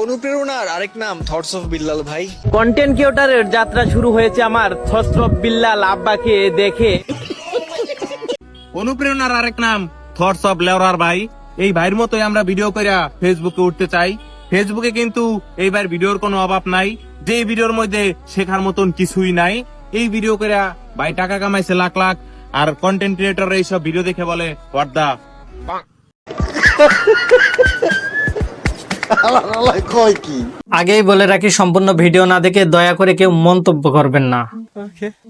অনুপ্রেরণার আরেক নাম থটস অফ বিল্লাল ভাই। কন্টেন্ট ক্রিয়েটরের যাত্রা শুরু হয়েছে আমার ছস্রব বিল্লাল আব্বাকে দেখে। অনুপ্রেরণার আরেক নাম থটস অফ লেওরার ভাই। এই ভাইয়ের মতোই আমরা ভিডিও করে ফেসবুকে উঠতে চাই। ফেসবুকে কিন্তু এইবার ভিডিওর কোনো অভাব নাই। যে ভিডিওর মধ্যে শেখার মতন কিছুই নাই। এই ভিডিও করে ভাই টাকা কামাইছে লাখ লাখ আর কন্টেন্ট ক্রিয়েটর এইসব ভিডিও দেখে বলে আগেই বলে রাখি সম্পূর্ণ ভিডিও না দেখে দয়া করে কেউ মন্তব্য করবেন না।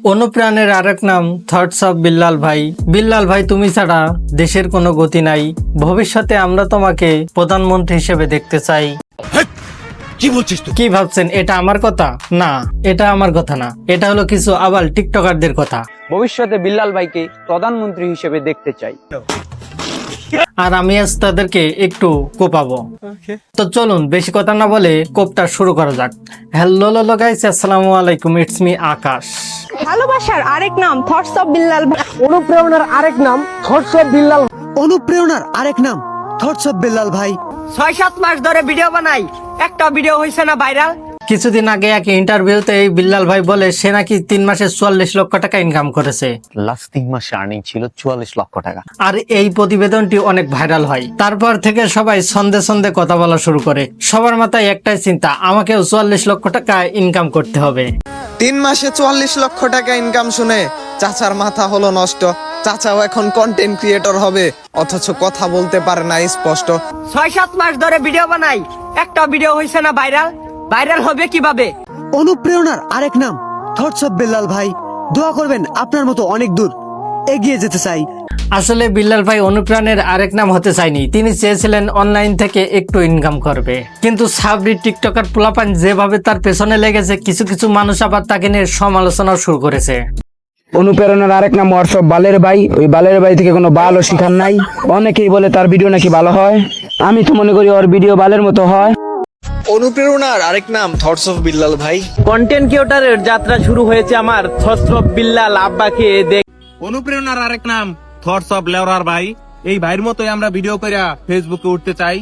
অনুপ্রাণের আরেক নাম থটস অফ বিল্লাল ভাই। বিল্লাল ভাই তুমি ছাড়া দেশের কোনো গতি নাই। ভবিষ্যতে আমরা তোমাকে প্রধানমন্ত্রী হিসেবে দেখতে চাই। কি বলছিস তুই? কি ভাবছেন এটা আমার কথা? না এটা আমার কথা না। এটা হলো কিছু আবার টিকটকারদের কথা। ভবিষ্যতে বিল্লাল ভাইকে প্রধানমন্ত্রী হিসেবে দেখতে চাই। আর আমি আজ তাদেরকে একটু কোপাবো। তো চলুন বেশি কথা না বলে কোপটা শুরু করা যাক। হ্যালো লোলো গাইস আসসালামু আলাইকুম ইটস মি আকাশ। ভালোবাসার আরেক নাম থটস অফ বিল্লাল অনুপ্রেরণার আরেক নাম থটস অফ বিল্লাল অনুপ্রেরণার আরেক নাম থটস অফ বিল্লাল ভাই। ছয় সাত মাস ধরে ভিডিও বানাই একটা ভিডিও হয়েছে না ভাইরাল কিছুদিন আগে এক ইন্টারভিউতে এই বিল্লাল ভাই বলে সে নাকি তিন মাসে চুয়াল্লিশ লক্ষ টাকা ইনকাম করেছে। লাস্ট তিন মাসে আর্নিং ছিল চুয়াল্লিশ লক্ষ টাকা। আর এই প্রতিবেদনটি অনেক ভাইরাল হয়। তারপর থেকে সবাই সন্ধে সন্ধে কথা বলা শুরু করে। সবার মাথায় একটাই চিন্তা আমাকেও চুয়াল্লিশ লক্ষ টাকা ইনকাম করতে হবে। তিন মাসে চুয়াল্লিশ লক্ষ টাকা ইনকাম শুনে চাচার মাথা হলো নষ্ট। চাচাও এখন কন্টেন্ট ক্রিয়েটর হবে অথচ কথা বলতে পারে না স্পষ্ট। ছয় সাত মাস ধরে ভিডিও বানাই একটা ভিডিও হয়েছে না ভাইরাল ভাইরাল হবে কীভাবে? অনুপ্রেরণার আরেক নাম। থটস অফ বিল্লাল ভাই দোয়া করবেন আপনার মতো অনেক দূর। এগিয়ে যেতে চাই। আসলে বিল্লাল ভাই অনুপ্রাণের আরেক নাম হতে চায়নি। তিনি চেয়েছিলেন অনলাইন থেকে একটু ইনকাম করবে। কিন্তু সাবরি টিকটকার পোলাপান যেভাবে তার পেছনে লেগেছে কিছু কিছু মানুষ আবার তাকে নিয়ে সমালোচনা শুরু করেছে। অনুপ্রেরণার আরেক নাম হোয়াটসঅ্যাপ বালের ভাই। ওই বালের ভাই থেকে কোনো বালও শিখার নাই। অনেকেই বলে তার ভিডিও নাকি ভালো হয়। আমি তো মনে করি ওর ভিডিও বালের মতো হয়। অনুপ্রেরণার আরেক নাম থটস অফ বিল্লাল ভাই। কন্টেন্ট ক্রিয়েটারের যাত্রা শুরু হয়েছে আমার। থটস অফ বিল্লাল আব্বাকে দেখে অনুপ্রেরণার আরেক নাম থটস অফ লেওরার ভাই। এই ভাইয়ের মতোই আমরা ভিডিও করে ফেসবুকে উঠতে চাই।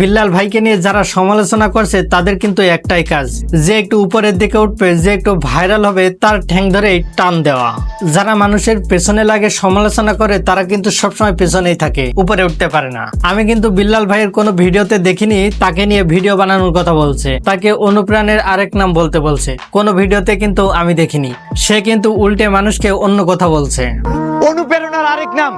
বিল্লাল ভাইকে নিয়ে যারা সমালোচনা করছে, তাদের কিন্তু একটাই কাজ। যে একটু উপরের দিকে উঠবে, যে একটু ভাইরাল হবে, তার ঠ্যাং ধরে টান দেওয়া। যারা মানুষের পেছনে লাগে সমালোচনা করে, তারা কিন্তু সবসময় পেছনেই থাকে, উপরে উঠতে পারে না। আমি কিন্তু বিল্লাল ভাইয়ের কোনো ভিডিওতে দেখিনি, তাকে নিয়ে ভিডিও বানানোর কথা বলছে। তাকে অনুপ্রাণের আরেক নাম বলতে বলছে। কোনো ভিডিওতে কিন্তু আমি দেখিনি। সে কিন্তু উল্টে মানুষকে অন্য কথা বলছে। অনুপ্রেরণার আরেক নাম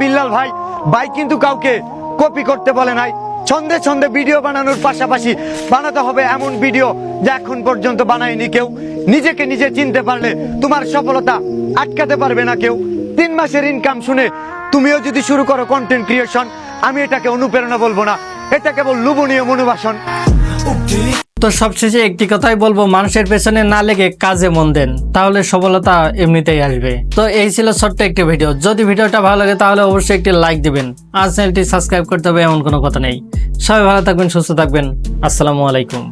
বিল্লাল ভাই। ভাই কিন্তু কাউকে কপি করতে বলে নাই। ছন্দে ছন্দে ভিডিও বানানোর পাশাপাশি বানাতে হবে এমন ভিডিও যা এখন পর্যন্ত বানায়নি কেউ। নিজেকে নিজে চিনতে পারলে তোমার সফলতা আটকাতে পারবে না কেউ। তিন মাসের ইনকাম শুনে তুমিও যদি শুরু করো কন্টেন্ট ক্রিয়েশন আমি এটাকে অনুপ্রেরণা বলব না। এটা কেবল লুবনীয় মনোবাসন। তো সবশেষে একটি কথাই বলব, মানুষের পেছনে না লেগে কাজে মন দেন, তাহলে সফলতা এমনিতেই আসবে। তো এই ছিল ছোট্ট একটি ভিডিও। যদি ভিডিওটা ভালো লাগে, তাহলে অবশ্যই একটি লাইক দিবেন। আর চ্যানেলটি সাবস্ক্রাইব করতে হবে, এমন কোনো কথা নেই। সবাই ভালো থাকবেন, সুস্থ থাকবেন। আসসালামু আলাইকুম।